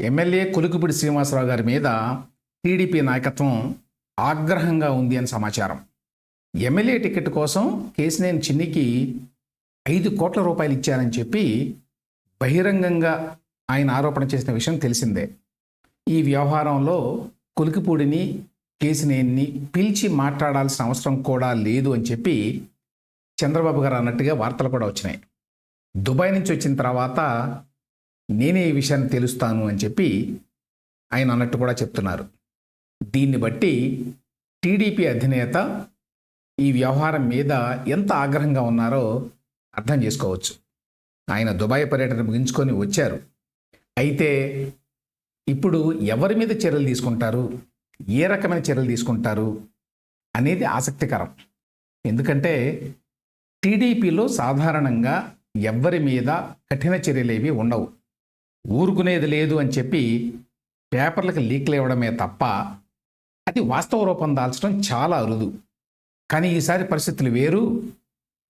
MLA కులుకుపిడి Srinivasarao గారి మీద TDP నాయకత్వం ఆగ్రహంగా ఉంది అని సమాచారం. ఎమ్మెల్యే టికెట్ కోసం కేసినేని చిన్నికి ఐదు కోట్ల రూపాయలు ఇచ్చారని చెప్పి బహిరంగంగా ఆయన ఆరోపణ చేసిన విషయం తెలిసిందే. ఈ వ్యవహారంలో కులికిపూడిని కేసినేని పిలిచి మాట్లాడాల్సిన అవసరం కూడా లేదు అని చెప్పి చంద్రబాబు గారు అన్నట్టుగా వార్తలు కూడా వచ్చినాయి. దుబాయ్ నుంచి వచ్చిన తర్వాత నేనే ఈ విషయాన్ని తెలుస్తాను అని చెప్పి ఆయన అన్నట్టు కూడా చెప్తున్నారు. దీన్ని బట్టి టీడీపీ అధినేత ఈ వ్యవహారం మీద ఎంత ఆగ్రహంగా ఉన్నారో అర్థం చేసుకోవచ్చు. ఆయన దుబాయ్ పర్యటన ముగించుకొని వచ్చారు. అయితే ఇప్పుడు ఎవరి మీద చర్యలు తీసుకుంటారు? ఏ రకమైన చర్యలు తీసుకుంటారు? అనేది ఆసక్తికరం. ఎందుకంటే టీడీపీలో సాధారణంగా ఎవ్వరి మీద కఠిన చర్యలేవి ఉండవు. ఊరుకునేది లేదు అని చెప్పి పేపర్లకు లీక్లు ఇవ్వడమే తప్ప అది వాస్తవ రూపం దాల్చడం చాలా అరుదు. కానీ ఈసారి పరిస్థితులు వేరు.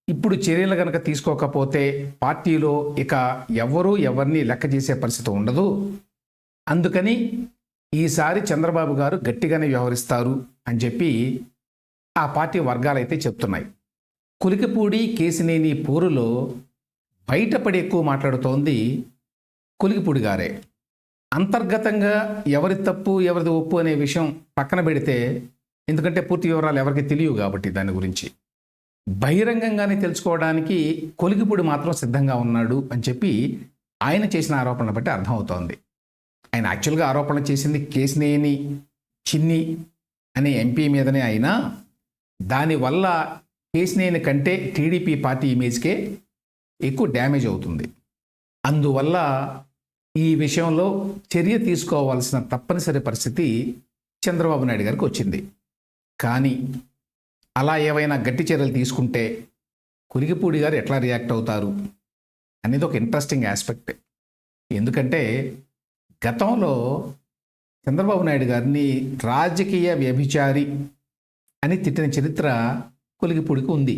ఇప్పుడు చర్యలు కనుక తీసుకోకపోతే పార్టీలో ఇక ఎవ్వరూ ఎవరిని లెక్క చేసే పరిస్థితి ఉండదు. అందుకని ఈసారి చంద్రబాబు గారు గట్టిగానే వ్యవహరిస్తారు అని చెప్పి ఆ పార్టీ వర్గాలైతే చెప్తున్నాయి. కులికిపూడి కేసినేని పోరులో బయటపడి ఎక్కువ మాట్లాడుతోంది కులికిపూడి గారే అంతర్గతంగా ఎవరి తప్పు ఎవరిది ఒప్పు అనే విషయం పక్కన పెడితే ఎందుకంటే పూర్తి వివరాలు ఎవరికి తెలియవు కాబట్టి దాని గురించి. బహిరంగంగానే తెలుసుకోవడానికి కొలిగిపూడి మాత్రం సిద్ధంగా ఉన్నాడు అని చెప్పి ఆయన చేసిన ఆరోపణలు బట్టి అర్థమవుతోంది. ఆయన యాక్చువల్గా ఆరోపణ చేసింది కేసినేని చిన్ని అనే ఎంపీ మీదనే అయినా దానివల్ల కేసినేని కంటే టీడీపీ పార్టీ ఇమేజ్కే ఎక్కువ డ్యామేజ్ అవుతుంది. అందువల్ల ఈ విషయంలో చర్య తీసుకోవాల్సిన తప్పనిసరి పరిస్థితి చంద్రబాబు నాయుడు గారికి వచ్చింది. కానీ అలా ఏవైనా గట్టి చర్యలు తీసుకుంటే కురిగిపూడి గారు ఎట్లా రియాక్ట్ అవుతారు అనేది ఒక ఇంట్రెస్టింగ్ ఆస్పెక్ట్. ఎందుకంటే గతంలో చంద్రబాబు నాయుడు గారిని రాజకీయ వ్యభిచారి అని తిట్టిన చరిత్ర కొలిగిపూడికి ఉంది.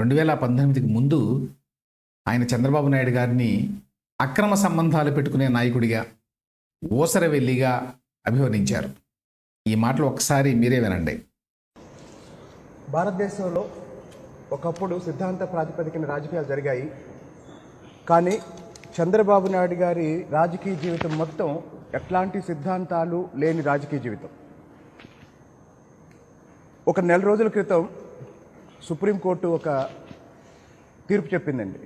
రెండు వేల పంతొమ్మిదికి ముందు ఆయన చంద్రబాబు నాయుడు గారిని అక్రమ సంబంధాలు పెట్టుకునే నాయకుడిగా ఓసరవెల్లిగా అభివర్ణించారు. ఈ మాటలు ఒకసారి మీరే వినండి. భారతదేశంలో ఒకప్పుడు సిద్ధాంత ప్రాతిపదికన రాజకీయాలు జరిగాయి. కానీ చంద్రబాబు నాయుడు గారి రాజకీయ జీవితం మొత్తం ఎట్లాంటి సిద్ధాంతాలు లేని రాజకీయ జీవితం. ఒక నెల రోజుల క్రితం సుప్రీంకోర్టు ఒక తీర్పు చెప్పిందండి.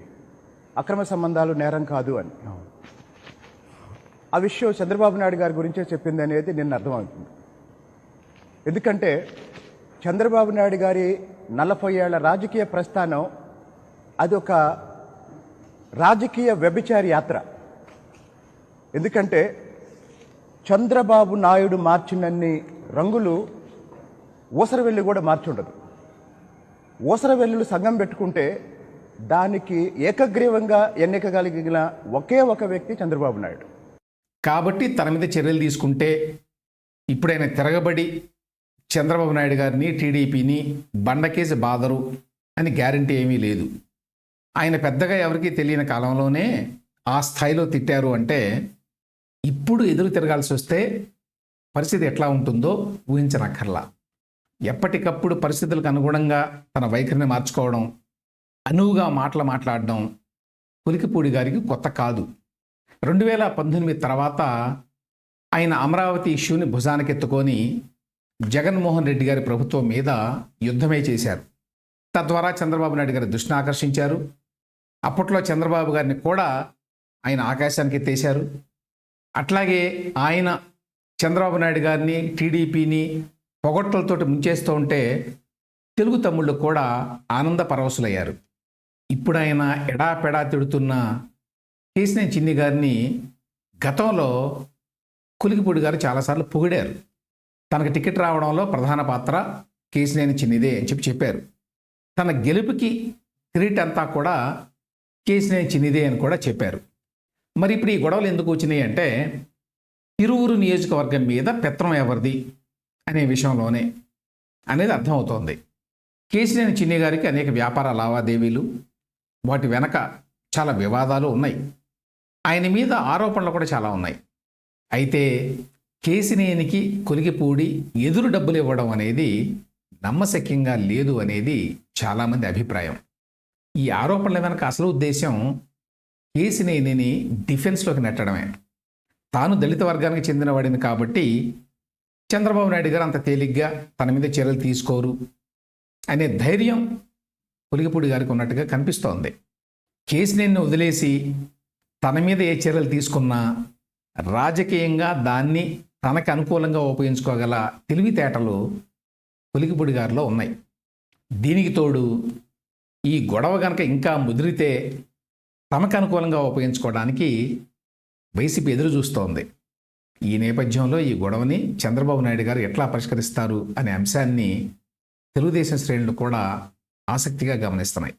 అక్రమ సంబంధాలు నేరం కాదు అని. ఆ విషయం చంద్రబాబు నాయుడు గారి గురించే చెప్పింది అనేది నిన్న అర్థమవుతుంది. ఎందుకంటే చంద్రబాబు నాయుడు గారి నలభై ఏళ్ళ రాజకీయ ప్రస్థానం అది ఒక రాజకీయ వ్యభిచారి యాత్ర. ఎందుకంటే చంద్రబాబు నాయుడు మార్చినన్ని రంగులు ఊసరవెల్లి కూడా మార్చుండదు. ఊసరవెల్లులు సంఘం పెట్టుకుంటే దానికి ఏకగ్రీవంగా ఎన్నిక కలిగిన ఒకే ఒక వ్యక్తి చంద్రబాబు నాయుడు. కాబట్టి తన మీద చర్యలు తీసుకుంటే ఇప్పుడైనా తిరగబడి చంద్రబాబు నాయుడు గారిని టీడీపీని బండకేసి బాదరు అని గ్యారంటీ ఏమీ లేదు. ఆయన పెద్దగా ఎవరికీ తెలియని కాలంలోనే ఆ స్థాయిలో తిట్టారు అంటే ఇప్పుడు ఎదురు తిరగాల్సి వస్తే పరిస్థితి ఎట్లా ఉంటుందో ఊహించనక్కర్లా. ఎప్పటికప్పుడు పరిస్థితులకు అనుగుణంగా తన వైఖరిని మార్చుకోవడం అనువుగా మాటలు మాట్లాడడం పులికిపూడి గారికి కొత్త కాదు. రెండు వేల పంతొమ్మిది తర్వాత ఆయన అమరావతి ఇష్యూని భుజానికెత్తుకొని జగన్మోహన్ రెడ్డి గారి ప్రభుత్వం మీద యుద్ధమే చేశారు. తద్వారా చంద్రబాబు నాయుడు గారి దృష్టిని ఆకర్షించారు. అప్పట్లో చంద్రబాబు గారిని కూడా ఆయన ఆకాశానికి ఎత్తేశారు. అట్లాగే ఆయన చంద్రబాబు నాయుడు గారిని టీడీపీని పొగట్లతోటి ముంచేస్తూ ఉంటే తెలుగు తమ్ముళ్ళు కూడా ఆనంద పరవశులయ్యారు. ఇప్పుడు ఆయన ఎడాపెడా తిడుతున్న కేసినే చిన్ని గారిని గతంలో కులికిపూడి గారు చాలాసార్లు పొగిడారు. తనకు టికెట్ రావడంలో ప్రధాన పాత్ర కేసినేని చిన్నిదే అని చెప్పి చెప్పారు. తన గెలుపుకి క్రెడిట్ అంతా కూడా కేసినేని చిన్నిదే అని కూడా చెప్పారు. మరి ఇప్పుడు ఈ గొడవలు ఎందుకు వచ్చినాయి అంటే తిరువురు నియోజకవర్గం మీద పెత్రం ఎవరిది అనే విషయంలోనే అనేది అర్థమవుతోంది. కేసినేని చిన్ని గారికి అనేక వ్యాపార లావాదేవీలు వాటి వెనక చాలా వివాదాలు ఉన్నాయి. ఆయన మీద ఆరోపణలు కూడా చాలా ఉన్నాయి. అయితే కేసినేనికి కొలిగిపూడి ఎదురు డబ్బులు ఇవ్వడం అనేది నమ్మశక్యంగా లేదు అనేది చాలామంది అభిప్రాయం. ఈ ఆరోపణల వెనక అసలు ఉద్దేశం కేసినేనిని డిఫెన్స్లోకి నెట్టడమే. తాను దళిత వర్గానికి చెందినవాడిని కాబట్టి చంద్రబాబు నాయుడు గారు అంత తేలిగ్గా తన మీద చర్యలు తీసుకోరు అనే ధైర్యం పులిగిపూడి గారికి ఉన్నట్టుగా కనిపిస్తోంది. కేసినేని వదిలేసి తన మీద ఏ చర్యలు తీసుకున్నా రాజకీయంగా దాన్ని తనకు అనుకూలంగా ఉపయోగించుకోగల తెలివితేటలు పులిగిపూడి గారిలో ఉన్నాయి. దీనికి తోడు ఈ గొడవ కనుక ఇంకా ముదిరితే తమకు అనుకూలంగా ఉపయోగించుకోవడానికి వైసీపీ ఎదురు చూస్తోంది. ఈ నేపథ్యంలో ఈ గొడవని చంద్రబాబు నాయుడు గారు ఎట్లా పరిష్కరిస్తారు అనే అంశాన్ని తెలుగుదేశం శ్రేణులు కూడా ఆసక్తిగా గమనిస్తున్నాయి.